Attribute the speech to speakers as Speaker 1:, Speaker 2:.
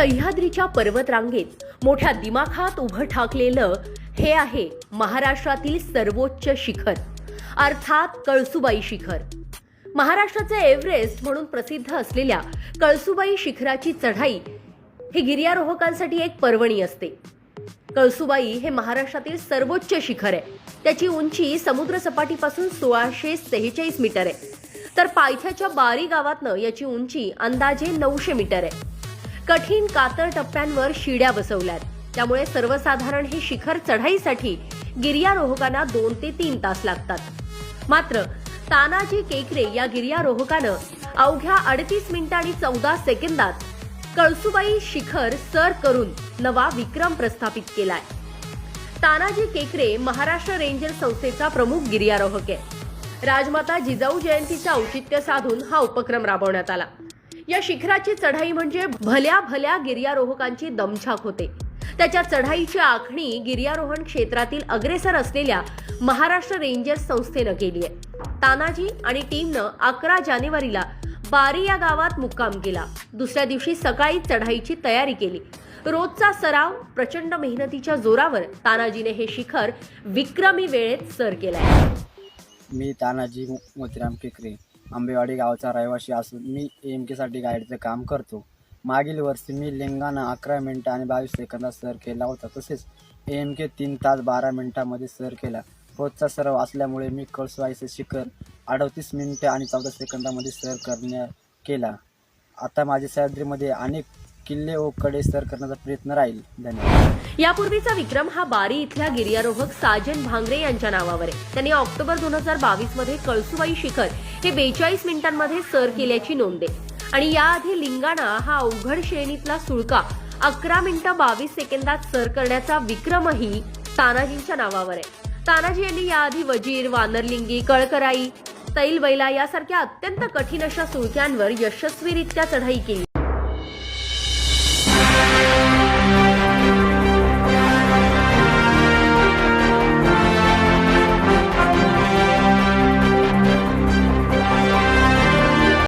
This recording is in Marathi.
Speaker 1: सह्याद्रीच्या पर्वतरांगेत मोठ्या दिमाखात उभं ठाकलेलं हे आहे महाराष्ट्रातील सर्वोच्च शिखर अर्थात कळसुबाई शिखर. महाराष्ट्राचे एव्हरेस्ट म्हणून प्रसिद्ध असलेल्या कळसुबाई शिखराची चढाई ही गिर्यारोहकांसाठी एक पर्वणी असते. कळसुबाई हे महाराष्ट्रातील सर्वोच्च शिखर आहे. त्याची उंची समुद्र सपाटीपासून सोळाशे सेहेचाळीस मीटर आहे. तर पायथ्याच्या बारी गावातनं याची उंची अंदाजे नऊशे मीटर आहे. कठीण कातर टप्प्यांवर शिड्या बसवल्यात. त्यामुळे सर्वसाधारण हे शिखर चढाईसाठी गिर्यारोहकांना दोन ते तीन तास लागतात. मात्र तानाजी केकरे या गिर्यारोहकानं अवघ्या अडतीस मिनिटं आणि चौदा सेकंदात कळसुबाई शिखर सर करून नवा विक्रम प्रस्थापित केलाय. तानाजी केकरे महाराष्ट्र रेंजर संस्थेचा प्रमुख गिर्यारोहक आहे. राजमाता जिजाऊ जयंतीचं औचित्य साधून हा उपक्रम राबवण्यात आला. या शिखराची चढाई म्हणजे भल्या भल्या गिर्यारोहकांची दमछाक होते. त्याच्या चढाईची आखणी गिर्यारोहण क्षेत्रातील अग्रेसर असलेल्या महाराष्ट्र रेंजर्स संस्थेनं केली आहे. तानाजी आणि टीमनं अकरा जानेवारीला बारी या गावात मुक्काम केला. दुसऱ्या दिवशी सकाळी चढाईची तयारी केली. रोजचा सराव प्रचंड मेहनतीच्या जोरावर तानाजीने हे शिखर विक्रमी वेळेत सर केलंय.
Speaker 2: मी तानाजी मोतीराम केकरे. आंबेवाडी गावचा रहिवासी असून मी एम केसाठी गाईडचं काम करतो. मागील वर्षी मी लिंगाणा अकरा मिनटं आणि बावीस सेकंदात सर केला होता. तसेच एम के तीन तास बारा मिनटामध्ये सर केला. रोजचा सराव असल्यामुळे मी कळसवाईचं शिखर अडतीस मिनटं आणि चौदा सेकंदामध्ये सर करण्या केला. आता माझ्या सह्याद्रीमध्ये अनेक किल्ले व कडे सर करण्याचा प्रयत्न राहील. धन्यवाद.
Speaker 1: यापूर्वीचा विक्रम हा बारी इथल्या गिर्यारोहक साजन भांगरे यांच्या नावावर आहे. त्यांनी ऑक्टोबर दोन हजार बावीसमध्ये कळसुबाई शिखर हे बेचाळीस मिनिटांमध्ये सर केल्याची नोंद. आहे आणि याआधी लिंगाणा हा अवघड श्रेणीतला सुळका अकरा मिनिटं बावीस सेकंदात सर करण्याचा विक्रमही तानाजींच्या नावावर आहे. तानाजी यांनी याआधी वजीर वानरलिंगी कळकराई तैलबैला यासारख्या अत्यंत कठीण अशा सुळक्यांवर यशस्वीरित्या चढाई केली.